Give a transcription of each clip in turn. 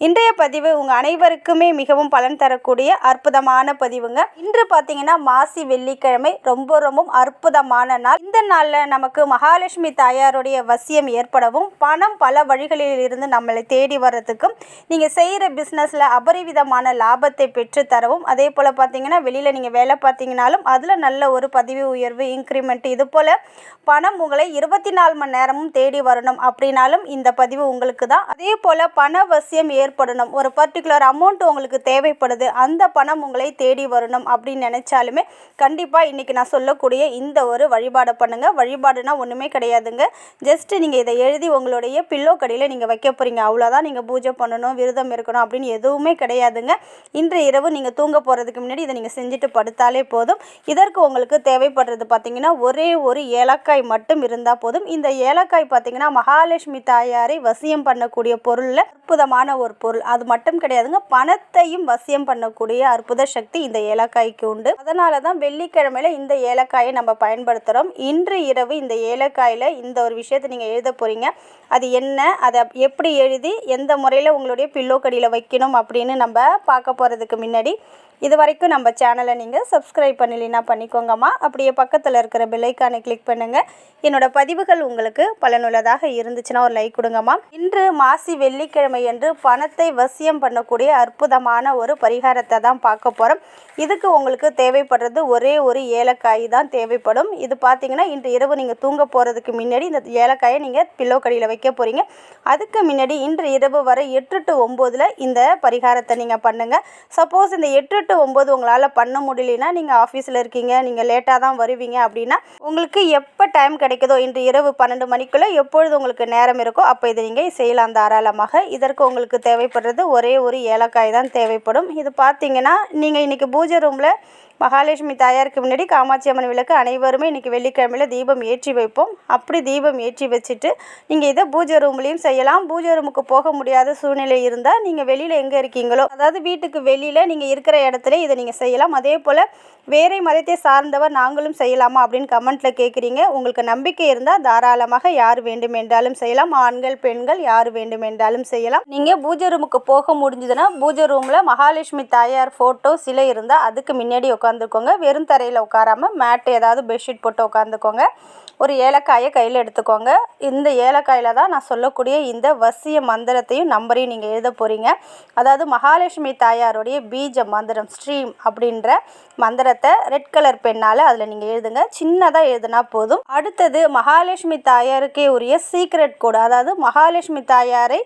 இன்றைய பதிவு உங்கள் அனைவருக்குமே மிகவும் பலன் தரக்கூடிய அற்புதமான பதிவுங்க. இன்று பார்த்தீங்கன்னா மாசி வெள்ளிக்கிழமை. ரொம்ப ரொம்ப அற்புதமான நாள். இந்த நாளில் நமக்கு மகாலட்சுமி தாயாருடைய வசியம் ஏற்படவும் பணம் பல வழிகளில் இருந்து நம்மளை தேடி வர்றதுக்கும் நீங்கள் செய்கிற பிஸ்னஸில் அபரிவிதமான லாபத்தை பெற்று தரவும் அதே போல் பார்த்தீங்கன்னா வெளியில் நீங்கள் வேலை பார்த்தீங்கனாலும் அதில் நல்ல ஒரு பதவி உயர்வு இன்க்ரிமெண்ட் இது போல் பணம் உங்களை இருபத்தி நாலு மணி நேரமும் தேடி வரணும் அப்படின்னாலும் இந்த பதிவு உங்களுக்கு தான் அதே போல் பண வசியம் ஏற்படணும். ஒரு பர்டிகுலர் அமௌண்ட் உங்களுக்கு தேவைப்படுது அந்த பணம் உங்களை தேடி வரணும் அப்படின்னு நினச்சாலுமே கண்டிப்பாக இன்றைக்கி நான் சொல்லக்கூடிய இந்த ஒரு வழிபாடை பண்ணுங்கள் வழிபாடுனா ஒன்றுமே கிடையாதுங்க. ஜஸ்ட்டு நீங்கள் இதை எழுதி உங்களுடைய பில்லோ கடியில் நீங்கள் வைக்க போகிறீங்க அவ்வளோதான் நீங்கள் பூஜை பண்ணணும் விரதம் இருக்கணும் அப்படின்னு எதுவுமே கிடையாதுங்க. இன்று இரவு நீங்கள் தூங்க போகிறதுக்கு முன்னாடி இதை நீங்கள் செஞ்சுட்டு படுத்தாலே போதும். இதற்கு உங்களுக்கு தேவைப்படுறது பார்த்தீங்கன்னா ஒரே ஒரு ஏலக்காய் மட்டும் இருந்தால் போதும். இந்த ஏலக்காய் பார்த்தீங்கன்னா மகாலட்சுமி தாயாரை வசியம் பண்ணக்கூடிய பொருளில் அற்புதமான ஒரு பொருள். அது மட்டும் கிடையாதுங்க பணத்தையும் வசியம் பண்ணக்கூடிய அற்புத சக்தி இந்த ஏலக்காய்க்கு உண்டு. அதனால தான் வெள்ளிக்கிழமையில இந்த ஏலக்காயை நம்ம பயன்படுத்துகிறோம் இன்று இரவு இந்த ஏலக்காயில் இந்த ஒரு விஷயத்தை நீங்கள் எழுத போகிறீங்க அது என்ன அதை எப்படி எழுதி எந்த முறையில் உங்களுடைய பில்லோ கடியில் வைக்கணும் அப்படின்னு நம்ம பார்க்க போகிறதுக்கு முன்னாடி இது வரைக்கும் நம்ம சேனலை நீங்கள் சப்ஸ்கிரைப் பண்ணலைன்னா பண்ணிக்கோங்கம்மா. அப்படியே பக்கத்தில் இருக்கிற பெல்லைக்கானை கிளிக் பண்ணுங்கள் என்னோட பதிவுகள் உங்களுக்கு பலனுள்ளதாக இருந்துச்சுன்னா ஒரு லைக் கொடுங்கம்மா. இன்று மாசி வெள்ளிக்கிழமை என்று பணத்தை வசியம் பண்ணக்கூடிய அற்புதமான ஒரு பரிகாரத்தை தான் பார்க்க போகிறோம் இதுக்கு உங்களுக்கு தேவைப்படுறது ஒரே ஒரு ஏலக்காய் தான் தேவைப்படும். இது பார்த்தீங்கன்னா இன்று இரவு நீங்கள் தூங்க போகிறதுக்கு முன்னாடி இந்த ஏலக்காயை நீங்கள் பில்லோ கடியில் வைக்க போகிறீங்க அதுக்கு முன்னாடி இன்று இரவு வரை எட்டு டு ஒம்போதில் இந்த பரிகாரத்தை நீங்கள் பண்ணுங்கள் சப்போஸ் இந்த எட்டு டு ஒம்பது உங்களால் பண்ண முடியலனா நீங்கள் ஆஃபீஸில் இருக்கீங்க நீங்கள் லேட்டாக தான் வருவீங்க அப்படின்னா உங்களுக்கு எப்போ டைம் கிடைக்குதோ இன்று இரவு பன்னெண்டு மணிக்குள்ளே எப்பொழுது உங்களுக்கு நேரம் இருக்கோ அப்போ இதை நீங்கள் செய்யலாம் தாராளமாக. இதற்கு உங்களுக்கு தேவை தேவைப்படுறது. ஒரே ஒரு ஏலக்காய் தான் தேவைப்படும். இது பார்த்தீங்கன்னா நீங்கள் இன்றைக்கி பூஜை ரூமில் மகாலட்சுமி தாயாருக்கு முன்னாடி காமாட்சி அம்மன் விளக்கு அனைவருமே இன்றைக்கி வெள்ளிக்கிழமையில் தீபம் ஏற்றி வைப்போம். அப்படி தீபம் ஏற்றி வச்சுட்டு நீங்கள் இதை பூஜை ரூம்லேயும் செய்யலாம். பூஜை ரூமுக்கு போக முடியாத சூழ்நிலை இருந்தால் நீங்கள் வெளியில் எங்கே இருக்கீங்களோ அதாவது வீட்டுக்கு வெளியில் நீங்கள் இருக்கிற இடத்துல இதை நீங்கள் செய்யலாம். அதே போல் வேறே மதத்தை சார்ந்தவர் நாங்களும் செய்யலாமா அப்படின்னு கமெண்ட்டில் கேட்குறீங்க உங்களுக்கு நம்பிக்கை இருந்தால் தாராளமாக யார் வேண்டுமென்றாலும் செய்யலாம். ஆண்கள் பெண்கள் யார் வேண்டுமென்றாலும் செய்யலாம். நீங்கள் பூஜை ரூமுக்கு போக முடிஞ்சதுன்னா பூஜை ரூமில் மகாலட்சுமி தாயார் ஃபோட்டோ சிலை இருந்தால் அதுக்கு முன்னாடி உட்காந்துக்கோங்க வெறும் தரையில் உட்காராம மேட் ஏதாவது பெட்ஷீட் போட்டு உட்காந்துக்கோங்க ஒரு ஏலக்காயை கையில் எடுத்துக்கோங்க. இந்த ஏலக்காயில் தான் நான் சொல்லக்கூடிய இந்த வசிய மந்திரத்தையும் நம்பரையும் நீங்கள் எழுத போகிறீங்க அதாவது மகாலட்சுமி தாயாருடைய பீஜ மந்திரம் ஸ்ட்ரீம் அப்படின்ற மந்திரத்தை ரெட் கலர் பெண்ணால் அதில் நீங்கள் எழுதுங்க. சின்னதாக எழுதுனா போதும். அடுத்தது மகாலட்சுமி தாயாருக்கே உரிய சீக்ரெட் கோடு அதாவது மகாலட்சுமி தாயாரை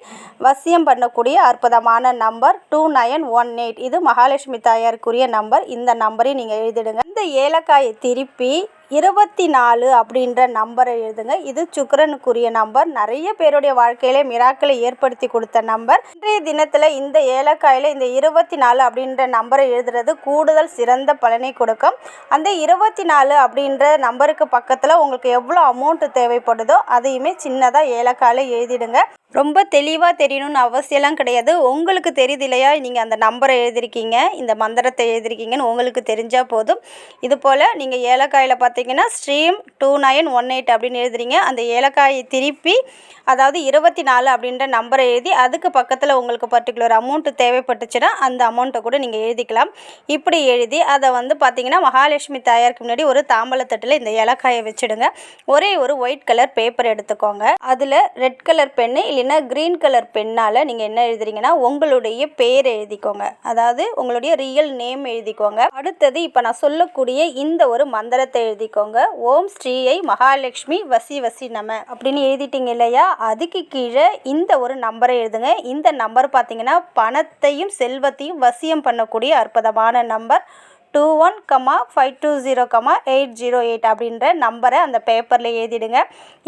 வசியம் பண்ணக்கூடிய அற்புதமான number two nine one eight இது மகாலட்சுமி தாயாருக்குரிய நம்பர் இந்த மாதிரி நீங்கள் எழுதிடுங்க. இந்த ஏலக்காயை திருப்பி இருபத்தி நாலு அப்படின்ற நம்பரை எழுதுங்க. இது சுக்கரனுக்குரிய நம்பர் நிறைய பேருடைய வாழ்க்கையில மிராக்களை ஏற்படுத்தி கொடுத்த நம்பர் இன்றைய தினத்தில் இந்த ஏலக்காயில் இந்த இருபத்தி நாலு அப்படின்ற நம்பரை எழுதுறது கூடுதல் சிறந்த பலனை கொடுக்கும். அந்த இருபத்தி நாலு அப்படின்ற நம்பருக்கு பக்கத்தில் உங்களுக்கு எவ்வளோ அமௌண்ட் தேவைப்படுதோ அதையுமே சின்னதாக ஏலக்காயில் எழுதிடுங்க. ரொம்ப தெளிவாக தெரியணும்னு அவசியம்லாம் கிடையாது. உங்களுக்கு தெரியுது இல்லையா? நீங்கள் அந்த நம்பரை எழுதிருக்கீங்க. இந்த மந்திரத்தை எழுதிருக்கீங்கன்னு உங்களுக்கு தெரிஞ்சால் போதும். இது போல் நீங்கள் ஏலக்காயில் பார்த்து பார்த்தீங்கன்னா stream two nine one eight அப்படின்னு எழுதுறீங்க. அந்த ஏலக்காயை திருப்பி அதாவது இருபத்தி நாலு அப்படின்ற நம்பரை எழுதி அதுக்கு பக்கத்தில் உங்களுக்கு பர்டிகுலர் அமௌண்ட்டு தேவைப்பட்டுச்சுன்னா அந்த அமௌண்ட்டை கூட நீங்கள் எழுதிக்கலாம். இப்படி எழுதி அதை வந்து பார்த்தீங்கன்னா மகாலட்சுமி தாயாருக்கு முன்னாடி ஒரு தாம்பலத்தட்டில் இந்த ஏலக்காயை வச்சுடுங்க. ஒரே ஒரு ஒயிட் கலர் பேப்பர் எடுத்துக்கோங்க. அதில் ரெட் கலர் பென்னு இல்லைன்னா க்ரீன் கலர் பெண்ணால் நீங்கள் என்ன எழுதுறீங்கன்னா உங்களுடைய பேர் எழுதிக்கோங்க. அதாவது உங்களுடைய ரியல் நேம் எழுதிக்கோங்க. அடுத்தது இப்போ நான் சொல்லக்கூடிய இந்த ஒரு மந்திரத்தை எழுதிக்கோங்க. ஓம் ஸ்ரீயை மகாலட்சுமி வசி வசி நம அப்படின்னு எழுதிட்டீங்க இல்லையா? அதுக்கு கீழே இந்த ஒரு நம்பரை எழுதுங்க. இந்த நம்பர் பார்த்தீங்கன்னா பணத்தையும் செல்வத்தையும் வசியம் பண்ணக்கூடிய அற்புதமான number. Two one comma five two zero comma eight zero eight அப்படின்ற நம்பரை அந்த பேப்பரில் எழுதிடுங்க.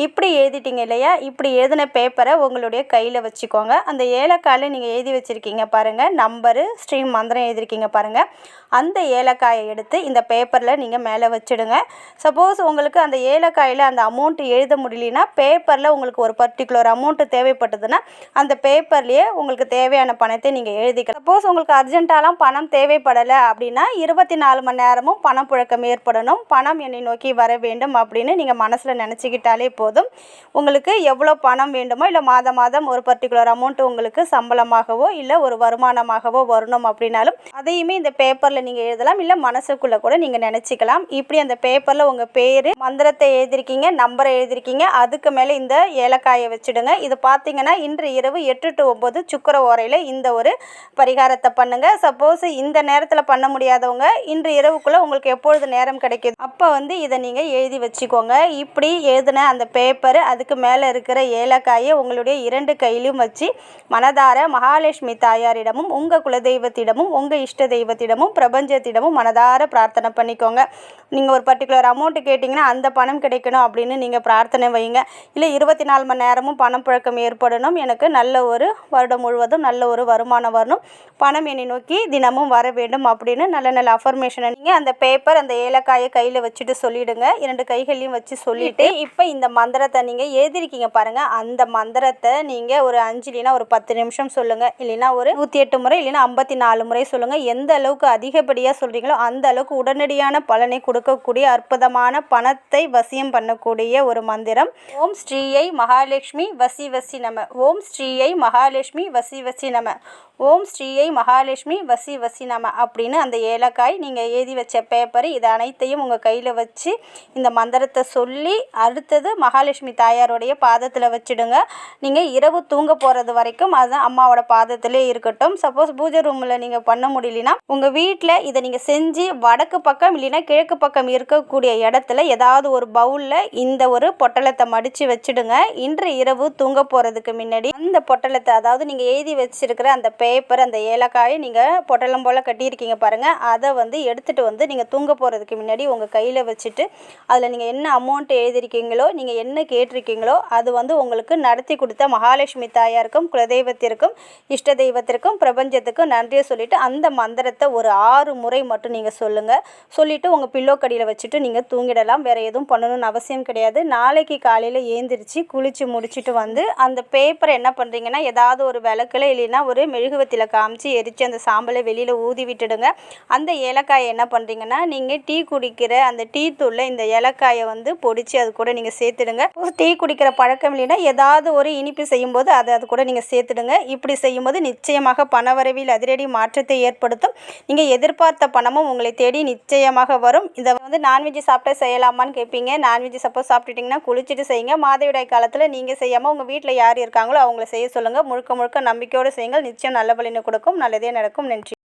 இப்படி எழுதிட்டீங்க இல்லையா? இப்படி எழுதின பேப்பரை உங்களுடைய கையில் வச்சுக்கோங்க. அந்த ஏலக்காயில் நீங்கள் எழுதி வச்சுருக்கீங்க பாருங்கள் நம்பரு ஸ்ட்ரீம் மந்திரம் எழுதிருக்கீங்க பாருங்கள் அந்த ஏலக்காயை எடுத்து இந்த பேப்பரில் நீங்கள் மேலே வச்சுடுங்க. சப்போஸ் உங்களுக்கு அந்த ஏலக்காயில் அந்த அமௌண்ட்டு எழுத முடியலனா பேப்பரில் உங்களுக்கு ஒரு பர்டிகுலர் அமௌண்ட்டு தேவைப்பட்டதுன்னா அந்த பேப்பர்லேயே உங்களுக்கு தேவையான பணத்தை நீங்கள் எழுதிக்கலாம். சப்போஸ் உங்களுக்கு அர்ஜென்ட்டாலாம் பணம் தேவைப்படலை அப்படின்னா இருபத்தி நாலு மணி நேரமும் பணம் புழக்கம் ஏற்படணும். பணம் என்னை நோக்கி வர வேண்டும் அப்படின்னு நீங்கள் மனசில் நினச்சிக்கிட்டாலே போதும். உங்களுக்கு எவ்வளோ பணம் வேண்டுமோ இல்லை மாதம் மாதம் ஒரு பர்டிகுலர் அமௌண்ட் உங்களுக்கு சம்பளமாகவோ இல்லை ஒரு வருமானமாகவோ வரணும் அப்படின்னாலும் அதையுமே இந்த பேப்பரில் நீங்கள் எழுதலாம். இல்லை மனசுக்குள்ளே கூட நீங்கள் நினச்சிக்கலாம். இப்படி அந்த பேப்பரில் உங்கள் பேர் மந்திரத்தை எழுதிருக்கீங்க நம்பரை எழுதியிருக்கீங்க அதுக்கு மேலே இந்த ஏலக்காயை வச்சுடுங்க. இது பார்த்தீங்கன்னா இன்று இரவு எட்டு டு ஒம்பது சுக்கர ஓரையில் இந்த ஒரு பரிகாரத்தை பண்ணுங்கள் சப்போஸ் இந்த நேரத்தில் பண்ண முடியாதவங்க இன்று இரவுக்குள்ளே உங்களுக்கு எப்பொழுது நேரம் கிடைக்கிது? அப்போ வந்து இதை நீங்கள் எழுதி வச்சுக்கோங்க. இப்படி எழுதின அந்த பேப்பர் அதுக்கு மேலே இருக்கிற ஏலக்காயை உங்களுடைய இரண்டு கையிலும் வச்சு மனதார மகாலட்சுமி தாயாரிடமும் உங்கள் குலதெய்வத்திடமும் உங்கள் இஷ்ட தெய்வத்திடமும் பிரபஞ்சத்திடமும் மனதார பிரார்த்தனை பண்ணிக்கோங்க. நீங்கள் ஒரு பர்டிகுலர் அமௌண்ட்டு கேட்டிங்கன்னா அந்த பணம் கிடைக்கணும் அப்படின்னு நீங்கள் பிரார்த்தனை வைங்க இல்லை இருபத்தி நாலு மணி நேரமும் பணம் புழக்கம் ஏற்படணும். எனக்கு நல்ல ஒரு வருடம் முழுவதும் நல்ல ஒரு வருமானம் வரணும். பணம் என்னை நோக்கி தினமும் வர வேண்டும் அப்படின்னு நல்ல நல்ல இன்ஃபர்மேஷனை நீங்கள் அந்த பேப்பர் அந்த ஏலக்காயை கையில் வச்சுட்டு சொல்லிவிடுங்க இரண்டு கைகளையும் வச்சு சொல்லிவிட்டு இப்போ இந்த மந்திரத்தை நீங்கள் எழுதிருக்கீங்க பாருங்கள் அந்த மந்திரத்தை நீங்கள் ஒரு அஞ்சு இல்லைன்னா ஒரு பத்து நிமிஷம் சொல்லுங்கள் இல்லைன்னா ஒரு நூற்றி எட்டு முறை இல்லைன்னா ஐம்பத்தி நாலு முறை சொல்லுங்கள் எந்த அளவுக்கு அதிகப்படியாக சொல்கிறீங்களோ அந்த அளவுக்கு உடனடியான பலனை கொடுக்கக்கூடிய அற்புதமான பணத்தை வசியம் பண்ணக்கூடிய ஒரு மந்திரம். ஓம் ஸ்ரீயை மகாலட்சுமி வசி வசி நம. ஓம் ஸ்ரீயை மகாலட்சுமி வசி வசி நம. ஓம் ஸ்ரீயை மகாலட்சுமி வசி வசி நம அப்படின்னு அந்த ஏலக்காய் நீங்கள் எழுதி வச்ச பேப்பர் இது அனைத்தையும் உங்கள் கையில் வச்சு இந்த மந்திரத்தை சொல்லி அடுத்தது மகாலட்சுமி தாயாருடைய பாதத்தில் வச்சுடுங்க. நீங்கள் இரவு தூங்க போகிறது வரைக்கும் அதுதான் அம்மாவோட பாதத்திலே இருக்கட்டும். சப்போஸ் பூஜை ரூமில் நீங்கள் பண்ண முடியலனா உங்கள் வீட்டில் இதை நீங்கள் செஞ்சு வடக்கு பக்கம் இல்லைன்னா கிழக்கு பக்கம் இருக்கக்கூடிய இடத்துல ஏதாவது ஒரு பவுலில் இந்த ஒரு பொட்டலத்தை மடித்து வச்சுடுங்க. இன்று இரவு தூங்க போகிறதுக்கு முன்னாடி அந்த பொட்டலத்தை அதாவது நீங்கள் எழுதி வச்சிருக்கிற அந்த பேப்பர் அந்த ஏலக்காயை நீங்கள் பொட்டலம் போல் கட்டியிருக்கீங்க பாருங்கள் அதை வந்து எடுத்துகிட்டு வந்து நீங்கள் தூங்க போகிறதுக்கு முன்னாடி உங்கள் கையில் வச்சுட்டு அதில் நீங்கள் என்ன அமௌண்ட் எழுதியிருக்கீங்களோ நீங்கள் என்ன கேட்டிருக்கீங்களோ அது வந்து உங்களுக்கு நடத்தி கொடுத்த மகாலட்சுமி தாயாருக்கும் குலதெய்வத்திற்கும் இஷ்ட தெய்வத்திற்கும் பிரபஞ்சத்துக்கும் நன்றியை சொல்லிவிட்டு அந்த மந்திரத்தை ஒரு ஆறு முறை மட்டும் நீங்கள் சொல்லுங்கள் சொல்லிவிட்டு உங்கள் பில்லோ கடியில் வச்சுட்டு நீங்கள் தூங்கிடலாம். வேறு எதுவும் பண்ணணும்னு அவசியம் கிடையாது. நாளைக்கு காலையில் ஏந்திரிச்சு குளித்து முடிச்சுட்டு வந்து அந்த பேப்பரை என்ன பண்ணுறீங்கன்னா ஏதாவது ஒரு விளக்கில் இல்லைன்னா ஒரு மெழுகு மெழுகுவத்தில் காமிச்சு எரித்து அந்த சாம்பலை வெளியில் ஊதி விட்டுடுங்க. அந்த ஏலக்காயை என்ன பண்ணுறீங்கன்னா நீங்கள் டீ குடிக்கிற அந்த டீ தூளில் இந்த ஏலக்காயை வந்து பொடிச்சு அது கூட நீங்கள் சேர்த்துடுங்க. டீ குடிக்கிற பழக்கம் இல்லைன்னா ஏதாவது ஒரு இனிப்பு செய்யும்போது அதை அது கூட நீங்கள் சேர்த்துடுங்க. இப்படி செய்யும்போது நிச்சயமாக பணவரவில் அதிரடி மாற்றத்தை ஏற்படுத்தும். நீங்கள் எதிர்பார்த்த பணமும் உங்களை தேடி நிச்சயமாக வரும். இதை வந்து நான்வெஜ் சாப்பிட்டா செய்யலாமான்னு கேட்பீங்க நான்வெஜ் சப்போஸ் சாப்பிட்டுட்டிங்கன்னா குளிச்சுட்டு செய்யுங்க. மாதவிடாய் காலத்தில் நீங்கள் செய்யாமல் உங்கள் வீட்டில் யார் இருக்காங்களோ அவங்கள செய்ய சொல்லுங்கள் முழுக்க முழுக்க நம்பிக்கையோடு செய்யுங்கள். நிச்சயம் நல்ல பலனை கொடுக்கும் நல்லதே நடக்கும். நன்றி.